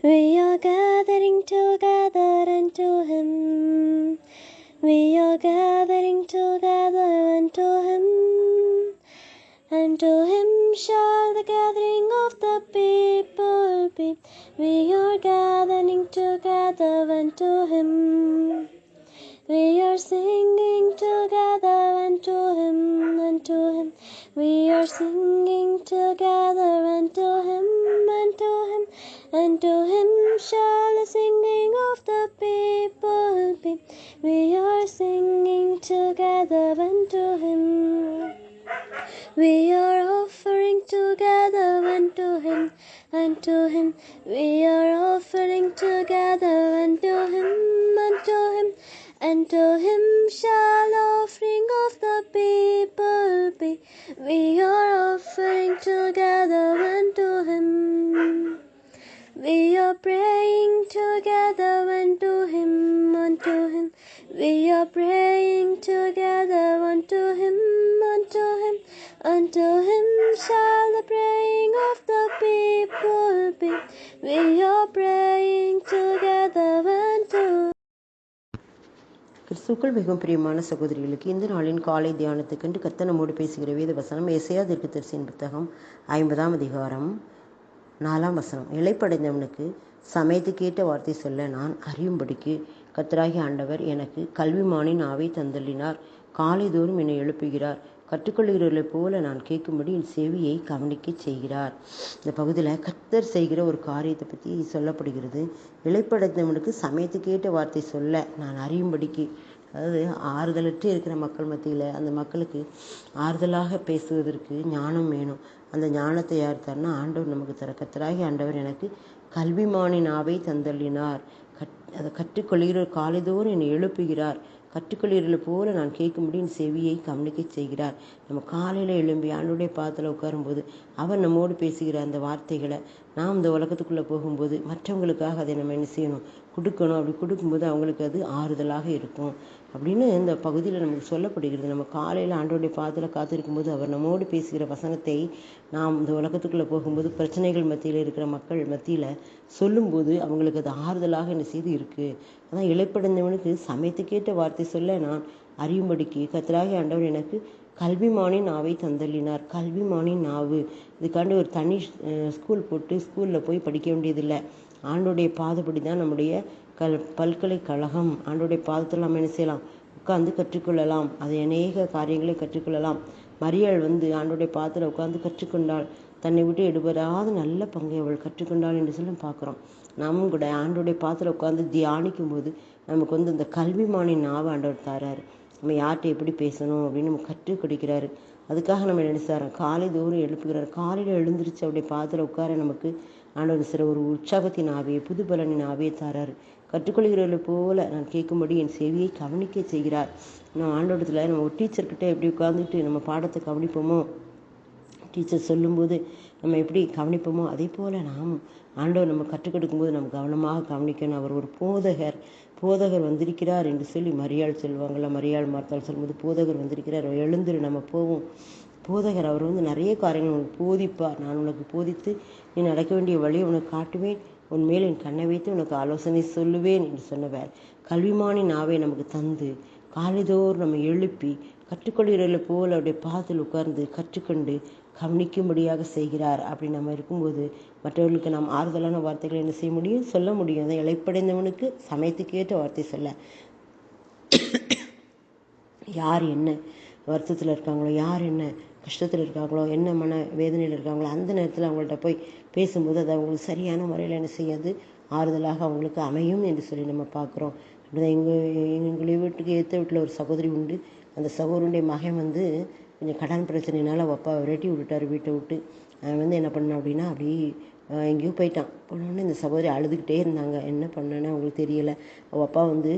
We are gathering together unto Him. We are gathering together unto Him. Unto Him shall the gathering of the people be. We are gathering together unto Him. We are singing together unto Him, unto Him. We are singing together Unto Him shall the singing of the people be. We are singing together unto Him. We are offering together unto Him, unto Him. We are offering together unto Him, unto Him. Unto Him shall the offering of the people be. We are We are praying together unto Him, unto Him. Unto Him shall the praying of the people be. We are praying together unto கிறிஸ்துக்கள் மிகவும் பிரியமான சகோதரிகளுக்கு இந்த நாளின் காலை தியானத்துக்கென்று கத்த நம்மோடு பேசுகிற வேத வசனம் ஏசையா தீர்க்கதரிசியின் புத்தகம் ஐம்பதாம் அதிகாரம் நாலாம் வசனம் இலைப்படைந்தவனுக்கு சமயத்துக்கேற்ற வார்த்தை சொல்ல நான் அறியும்படிக்கு கத்தராகி ஆண்டவர் எனக்கு கல்விமானின் ஆவை தந்தள்ளினார். காலைதோறும் என்னை எழுப்புகிறார். கற்றுக்கொள்கிறவர்களைப் போல நான் கேட்கும்படி என் செவியை கவனிக்கச் செய்கிறார். இந்த பகுதியில் கத்தர் செய்கிற ஒரு காரியத்தை பற்றி சொல்லப்படுகிறது. இலைப்படைந்தவனுக்கு சமயத்துக்கேற்ற வார்த்தை சொல்ல நான் அறியும்படிக்கு அதாவது ஆறுதலற்று இருக்கிற மக்கள் மத்தியில் அந்த மக்களுக்கு ஆறுதலாக பேசுவதற்கு ஞானம் வேணும். அந்த ஞானத்தை யார் தரனா ஆண்டவர் நமக்கு தர. கத்தராகி ஆண்டவர் எனக்கு கல்விமானின் ஆவை தந்தள்ளினார். கட் அதை கற்றுக்கொள்கிற காலைதோறும் என்னை எழுப்புகிறார். கற்றுக்கொள்கிறீர்கள் போல நான் கேட்கும்படி என் செவியை கவனிக்க செய்கிறார். நம்ம காலையில் எழும்பி ஆண்டுடைய பாதத்தில் உட்காரும்போது அவர் நம்மோடு பேசுகிற அந்த வார்த்தைகளை நாம் இந்த உலகத்துக்குள்ளே போகும்போது மற்றவங்களுக்காக அதை நம்ம என்ன செய்யணும்? கொடுக்கணும். அப்படி கொடுக்கும்போது அவங்களுக்கு அது ஆறுதலாக இருக்கும். அப்படின்னு இந்த பகுதியில் நமக்கு சொல்லப்படுகிறது. நம்ம காலையில் ஆண்டோடைய காத்திருக்கும் காத்திருக்கும்போது அவர் நம்மோடு பேசுகிற வசனத்தை நாம் இந்த உலகத்துக்குள்ளே போகும்போது பிரச்சனைகள் மத்தியில் இருக்கிற மக்கள் மத்தியில் சொல்லும்போது அவங்களுக்கு அது ஆறுதலாக என்ன செய்து இருக்குது அதான் இழைப்படைந்தவனுக்கு சமயத்துக்கேற்ற வார்த்தை சொல்ல நான் அறியும்படிக்கு கத்தராகி ஆண்டவர் எனக்கு கல்விமானின் நாவை தந்தள்ளினார். கல்விமானின் நாவு. இதுக்காண்டி ஒரு தனி ஸ்கூல் போட்டு ஸ்கூலில் போய் படிக்க வேண்டியதில்லை. ஆண்டோடைய பாதப்படி தான் நம்முடைய கல் பல்கலைக்கழகம். ஆண்டோடைய பாதத்தில் நம்ம என்ன செய்யலாம்? உட்காந்து கற்றுக்கொள்ளலாம். அதை அநேக காரியங்களை கற்றுக்கொள்ளலாம். மரியாள் வந்து ஆண்டோடைய பாதத்தில் உட்காந்து கற்றுக்கொண்டாள். தன்னை விட்டு எடுபடாத நல்ல பங்கை அவள் கற்றுக்கொண்டாள் என்று சொல்லி பார்க்குறோம். நாமும் கூட ஆண்டோடைய பாதத்தில் உட்காந்து தியானிக்கும் போது நமக்கு வந்து இந்த கல்விமானின் நாவை ஆண்டவர் தராரு. நம்ம யார்கிட்ட எப்படி பேசணும் அப்படின்னு நம்ம கற்றுக் கொடுக்கிறாரு. அதுக்காக நம்ம நினைச்சாரு காலை தோறும் எழுப்புகிறார். காலையில் எழுந்திருச்சு அப்படியே பாத்திரம் உட்கார நமக்கு ஆண்டவர் சில ஒரு உற்சாகத்தின் ஆவியை புது பலனின் ஆவியை தராரு. கற்றுக்கொள்கிறவர்களை போல நான் கேட்கும்படி என் செவியை கவனிக்க செய்கிறார். நம்ம ஆண்டோடத்தில் நம்ம ஒரு டீச்சர்கிட்ட எப்படி உட்காந்துட்டு நம்ம பாடத்தை கவனிப்போமோ டீச்சர் சொல்லும்போது நம்ம எப்படி கவனிப்போமோ அதே போல் நாம் ஆண்டவர் நம்ம கற்றுக் கொடுக்கும்போது நம்ம கவனமாக கவனிக்கணும். அவர் ஒரு போதகர். போதகர் வந்திருக்கிறார் என்று சொல்லி மரியாள் சொல்லுவாங்களா மரியாள் மார்த்தாள் சொல்லும்போது போதகர் வந்திருக்கிறார். எழுந்துரு நம்ம போவோம். போதகர் அவர் வந்து நிறைய காரியங்கள் உனக்கு போதிப்பார். நான் உனக்கு போதித்து நீ நடக்க வேண்டிய வழியை உனக்கு காட்டுவேன். உன் மேல் என் கண்ணை வைத்து உனக்கு ஆலோசனை சொல்லுவேன் என்று சொன்னவர். கல்விமானி நாவை நமக்கு தந்து காலைதோறும் நம்ம எழுப்பி கற்றுக்கொள்கிறவர்களை போல் அவருடைய பாதத்தில் உட்கார்ந்து கற்றுக்கொண்டு கவனிக்கும்படியாக செய்கிறார் அப்படி நம்ம இருக்கும்போது மற்றவர்களுக்கு நாம் ஆறுதலான வார்த்தைகளை என்ன செய்ய முடியும்? சொல்ல முடியும். அதை இழைப்படைந்தவனுக்கு சமயத்துக்கேற்ற வார்த்தை சொல்ல. யார் என்ன வருத்தத்தில் இருக்காங்களோ யார் என்ன கஷ்டத்தில் இருக்காங்களோ என்ன மன வேதனையில் இருக்காங்களோ அந்த நேரத்தில் அவங்கள்ட்ட போய் பேசும்போது அது அவங்களுக்கு சரியான முறையில் என்ன செய்யாது? ஆறுதலாக அவங்களுக்கு அமையும் என்று சொல்லி நம்ம பார்க்குறோம். அப்படிதான் எங்கள் எங்களுடைய வீட்டுக்கு ஏற்ற வீட்டில் ஒரு சகோதரி உண்டு. அந்த சகோதரனுடைய மகன் வந்து கொஞ்சம் கடன் பிரச்சனைனால அவள் அப்பா விரட்டி விட்டுட்டார் வீட்டை விட்டு. அவன் வந்து என்ன பண்ணான் அப்படின்னா அப்படி எங்கேயோ போயிட்டான். போனோடனே இந்த சகோதரி அழுதுகிட்டே இருந்தாங்க. என்ன பண்ணேன்னு அவங்களுக்கு தெரியலை. அவள் அப்பா வந்து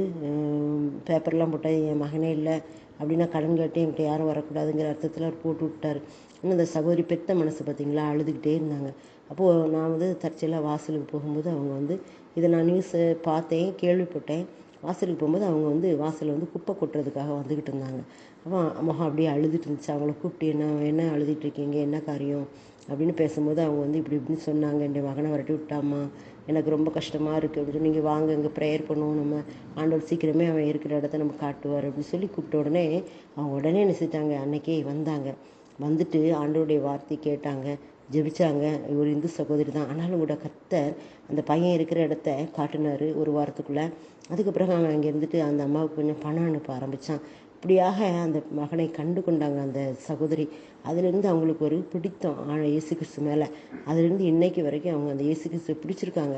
பேப்பர்லாம் போட்டால் என் மகனே இல்லை அப்படின்னா கடன் கேட்டு என்கிட்ட யாரும் வரக்கூடாதுங்கிற அர்த்தத்தில் அவர் போட்டு விட்டார் இன்னும் அந்த சகோதரி பெத்த மனசு பார்த்தீங்களா அழுதுகிட்டே இருந்தாங்க. அப்போது நான் வந்து தற்செயலாக வாசலுக்கு போகும்போது அவங்க வந்து இதை நான் நியூஸை பார்த்தேன் கேள்விப்பட்டேன். வாசலுக்கு போகும்போது அவங்க வந்து வாசலில் வந்து குப்பை கொட்டுறதுக்காக வந்துக்கிட்டு இருந்தாங்க. அவன் முகம் அப்படியே அழுதுட்டு இருந்துச்சு. அவங்கள கூப்பிட்டு என்ன என்ன அழுதுட்டு இருக்கீங்க? என்ன காரியம்? அப்படின்னு பேசும்போது அவங்க வந்து இப்படி இப்படின்னு சொன்னாங்க. என் மகனை வரட்டி விட்டாமா எனக்கு ரொம்ப கஷ்டமாக இருக்குது அப்படின்னு நீங்கள் வாங்க இங்கே ப்ரேயர் பண்ணுவோம். நம்ம ஆண்டவர் சீக்கிரமே அவன் இருக்கிற இடத்த நம்ம காட்டுவார். அப்படின்னு சொல்லி கூப்பிட்ட உடனே அவங்க உடனே என்ன அன்னைக்கே வந்தாங்க. வந்துட்டு ஆண்டவருடைய வார்த்தை கேட்டாங்க. ஜெபிச்சாங்க. ஒரு இந்து சகோதரி தான். ஆனாலும் கூட கத்தர் அந்த பையன் இருக்கிற இடத்த காட்டினார் ஒரு வாரத்துக்குள்ளே. அதுக்கப்புறம் அவன் அங்கே இருந்துட்டு அந்த அம்மாவுக்கு கொஞ்சம் பணம் அனுப்ப ஆரம்பித்தான் அப்படியாக அந்த மகனை கண்டு கொண்டாங்க அந்த சகோதரி. அதுலேருந்து அவங்களுக்கு ஒரு பிடித்தம் ஆழ இயேசு கிறிஸ்து மேலே. அதுலேருந்து இன்னைக்கு வரைக்கும் அவங்க அந்த இயேசு கிறிஸ்து பிடிச்சிருக்காங்க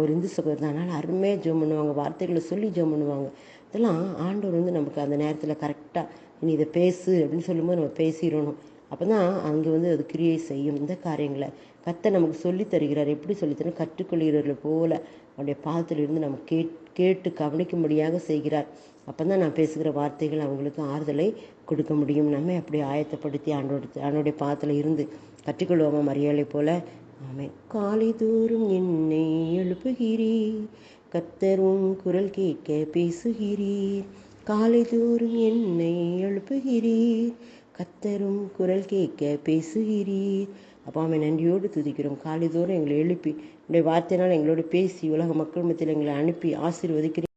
ஒரு இந்து சகோதரி. தான் அதனால் அருமையாக ஜோம் பண்ணுவாங்க. வார்த்தைகளை சொல்லி ஜோம் பண்ணுவாங்க. இதெல்லாம் ஆண்டவர் வந்து நமக்கு அந்த நேரத்தில் கரெக்டாக நீ இதை பேசு அப்படின்னு சொல்லும்போது நம்ம பேசிடணும். அப்போ தான் அங்கே வந்து அது கிரியை செய்யும். இந்த காரியங்களை கத்தை நமக்கு சொல்லி தருகிறார். எப்படி சொல்லித்தரும் கற்றுக்கொள்கிறவர்கள் போல அவருடைய பாதத்திலிருந்து நம்ம கேட் கேட்டு கவனிக்கும்படியாக செய்கிறார். அப்போ தான் நான் பேசுகிற வார்த்தைகள் அவங்களுக்கு ஆறுதலை கொடுக்க முடியும். நம்ம அப்படி ஆயத்தப்படுத்தி ஆண்டோட ஆண்டோடைய பாதத்தில் இருந்து கற்றுக்கொள்வோமா மரியாதை போல? ஆமென். காலை தோறும் என்னை எழுப்புகிறீர். கத்தரும் குரல் கேட்க பேசுகிறீர். காலை தோறும் என்னை எழுப்புகிறீர். கத்தரும் குரல் கேட்க பேசுகிறீர். அப்போ அவன் நன்றியோடு துதிக்கிறோம். காலைதோறும் எங்களை எழுப்பி உடைய வார்த்தையினால் எங்களோடு பேசி உலக மக்கள் மத்தியில் எங்களை அனுப்பி ஆசீர்வதிக்கிறீர்